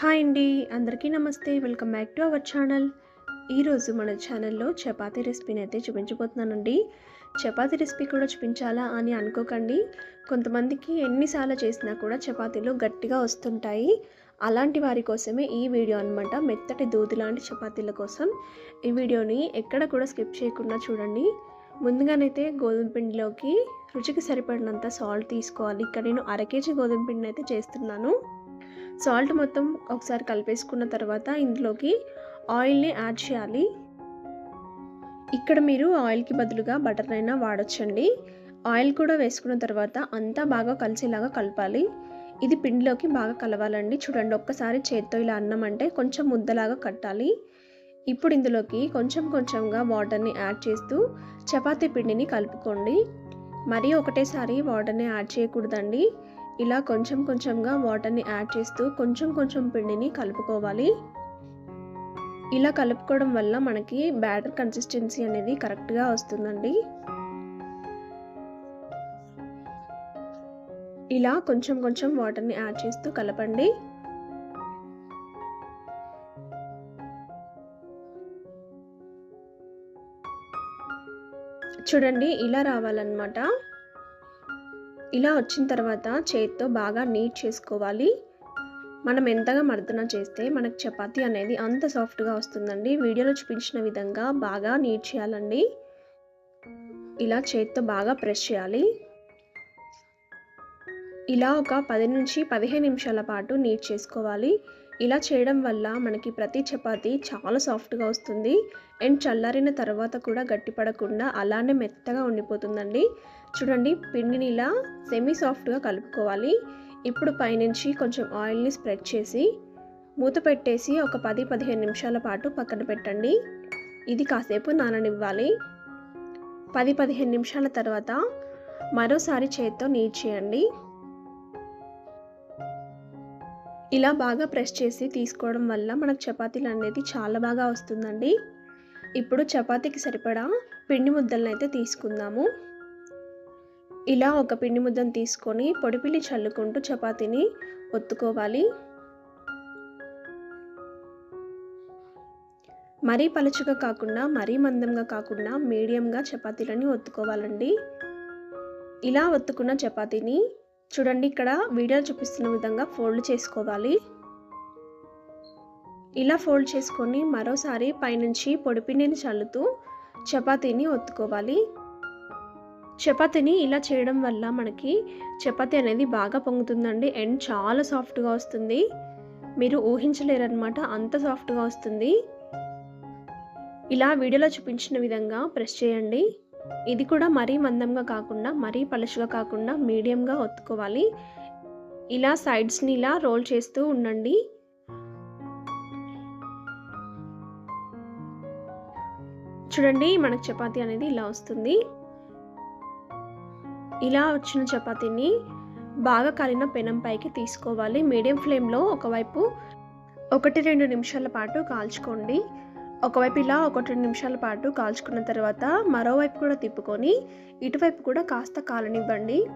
Hi అండి. అందరికీ నమస్తే. Welcome back to our channel. ఈరోజు మన ఛానల్లో చపాతీ రెసిపీని అయితే చూపించబోతున్నానండి. చపాతీ రెసిపీ కూడా చూపించాలా అని అనుకోకండి. కొంతమందికి ఎన్నిసార్లు చేసినా కూడా చపాతీలు గట్టిగా వస్తుంటాయి. అలాంటి వారి కోసమే ఈ వీడియో అనమాట మెత్తటి దూది లాంటి చపాతీల కోసం. ఈ వీడియోని ఎక్కడ కూడా స్కిప్ చేయకుండా చూడండి. ముందుగానైతే గోధుమ పిండిలోకి రుచికి సరిపడినంత సాల్ట్ తీసుకోవాలి. ఇక్కడ నేను అర కేజీ గోధుమ పిండిని అయితే చేస్తున్నాను. సాల్ట్ మొత్తం ఒకసారి కలిపేసుకున్న తర్వాత ఇందులోకి ఆయిల్ని యాడ్ చేయాలి. ఇక్కడ మీరు ఆయిల్కి బదులుగా బటర్ అయినా వాడచ్చండి. ఆయిల్ కూడా వేసుకున్న తర్వాత అంతా బాగా కలిసేలాగా కలపాలి. ఇది పిండిలోకి బాగా కలవాలండి. చూడండి ఒక్కసారి చేత్తో ఇలా అన్నామంటే కొంచెం ముద్దలాగా కట్టాలి. ఇప్పుడు ఇందులోకి కొంచెం కొంచెంగా వాటర్ని యాడ్ చేస్తూ చపాతీ పిండిని కలుపుకోండి. మరీ ఒకటేసారి వాటర్ని యాడ్ చేయకూడదండి. ఇలా కొంచెం కొంచెంగా వాటర్ని యాడ్ చేస్తూ కొంచెం కొంచెం పిండిని కలుపుకోవాలి. ఇలా కలుపుకోవడం వల్ల మనకి బ్యాటర్ కన్సిస్టెన్సీ అనేది కరెక్ట్గా వస్తుందండి. ఇలా కొంచెం కొంచెం వాటర్ని యాడ్ చేస్తూ కలపండి. చూడండి ఇలా రావాలన్నమాట. ఇలా వచ్చిన తర్వాత చేతితో బాగా నీట్ చేసుకోవాలి. మనం ఎంతగా మర్దన చేస్తే మనకు చపాతీ అనేది అంత సాఫ్ట్గా వస్తుందండి. వీడియోలో చూపించిన విధంగా బాగా నీట్ చేయాలండి. ఇలా చేతితో బాగా ప్రెస్ చేయాలి. ఇలా ఒక పది నుంచి పదిహేను నిమిషాల పాటు నీట్ చేసుకోవాలి. ఇలా చేయడం వల్ల మనకి ప్రతి చపాతీ చాలా సాఫ్ట్గా వస్తుంది. అండ్ చల్లారిన తర్వాత కూడా గట్టిపడకుండా అలానే మెత్తగా ఉండిపోతుందండి. చూడండి పిండిని ఇలా సెమీ సాఫ్ట్గా కలుపుకోవాలి. ఇప్పుడు పైనుంచి కొంచెం ఆయిల్ని స్ప్రెడ్ చేసి మూత పెట్టేసి ఒక పది పదిహేను నిమిషాల పాటు పక్కన పెట్టండి. ఇది కాసేపు నాననివ్వాలి. పది పదిహేను నిమిషాల తర్వాత మరోసారి చేత్తో నీట్ చేయండి. ఇలా బాగా ప్రెస్ చేసి తీసుకోవడం వల్ల మనకు చపాతీలు అనేది చాలా బాగా వస్తుందండి. ఇప్పుడు చపాతీకి సరిపడా పిండి ముద్దలను అయితే తీసుకుందాము. ఇలా ఒక పిండి ముద్దను తీసుకొని పొడిపిల్లి చల్లుకుంటూ చపాతీని ఒత్తుకోవాలి. మరీ పలుచుగా కాకుండా మరీ మందంగా కాకుండా మీడియంగా చపాతీలని ఒత్తుకోవాలండి. ఇలా ఒత్తుకున్న చపాతీని చూడండి ఇక్కడ వీడియో చూపిస్తున్న విధంగా ఫోల్డ్ చేసుకోవాలి. ఇలా ఫోల్డ్ చేసుకొని మరోసారి పైనుంచి పొడిపిండిని చల్లుతూ చపాతీని ఒత్తుకోవాలి. చపాతీని ఇలా చేయడం వల్ల మనకి చపాతీ అనేది బాగా పొంగుతుందండి. అండ్ చాలా సాఫ్ట్గా వస్తుంది. మీరు ఊహించలేరనమాట అంత సాఫ్ట్గా వస్తుంది. ఇలా వీడియోలో చూపించిన విధంగా ప్రెస్ చేయండి. ఇది కూడా మరీ మందంగా కాకుండా మరీ పలుచుగా కాకుండా మీడియంగా ఒత్తుకోవాలి. ఇలా సైడ్స్ని ఇలా రోల్ చేస్తూ ఉండండి. చూడండి మనకు చపాతీ అనేది ఇలా వస్తుంది. ఇలా వచ్చిన చపాతీని బాగా కాలిన పెనం పైకి తీసుకోవాలి. మీడియం ఫ్లేమ్లో ఒకవైపు ఒకటి రెండు నిమిషాల పాటు కాల్చుకోండి. ఒకవైపు ఇలా ఒక రెండు నిమిషాల పాటు కాల్చుకున్న తర్వాత మరోవైపు కూడా తిప్పుకొని ఇటువైపు కూడా కాస్త కాలనివ్వండి.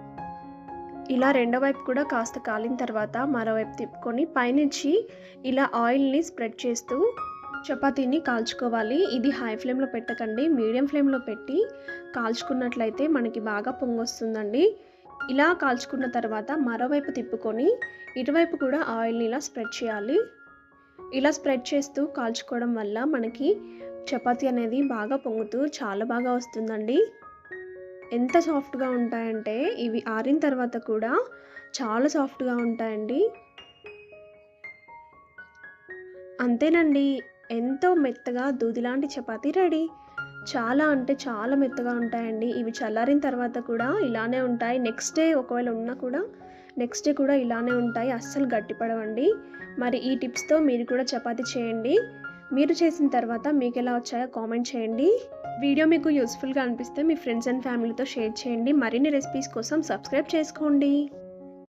ఇలా రెండో వైపు కూడా కాస్త కాలిన తర్వాత మరోవైపు తిప్పుకొని పైనుంచి ఇలా ఆయిల్ని స్ప్రెడ్ చేస్తూ చపాతీని కాల్చుకోవాలి. ఇది హై ఫ్లేమ్లో పెట్టకండి. మీడియం ఫ్లేమ్లో పెట్టి కాల్చుకున్నట్లయితే మనకి బాగా పొంగొస్తుందండి. ఇలా కాల్చుకున్న తర్వాత మరోవైపు తిప్పుకొని ఇటువైపు కూడా ఆయిల్ని ఇలా స్ప్రెడ్ చేయాలి. ఇలా స్ప్రెడ్ చేస్తూ కాల్చుకోవడం వల్ల మనకి చపాతీ అనేది బాగా పొంగుతూ చాలా బాగా వస్తుందండి. ఎంత సాఫ్ట్గా ఉంటాయంటే ఇవి ఆరిన తర్వాత కూడా చాలా సాఫ్ట్గా ఉంటాయండి. అంతేనండి ఎంతో మెత్తగా దూదిలాంటి చపాతీ రెడీ. చాలా అంటే చాలా మెత్తగా ఉంటాయండి. ఇవి చల్లారిన తర్వాత కూడా ఇలానే ఉంటాయి. నెక్స్ట్ డే ఒకవేళ ఉన్నా కూడా నెక్స్ట్ డే కూడా ఇలానే ఉంటాయి. అస్సలు గట్టిపడవండి మరి ఈ టిప్స్తో మీరు కూడా చపాతీ చేయండి. మీరు చేసిన తర్వాత మీకు ఎలా వచ్చాయో కామెంట్ చేయండి. వీడియో మీకు యూస్ఫుల్గా అనిపిస్తే మీ ఫ్రెండ్స్ అండ్ ఫ్యామిలీతో షేర్ చేయండి. మరిన్ని రెసిపీస్ కోసం సబ్స్క్రైబ్ చేసుకోండి.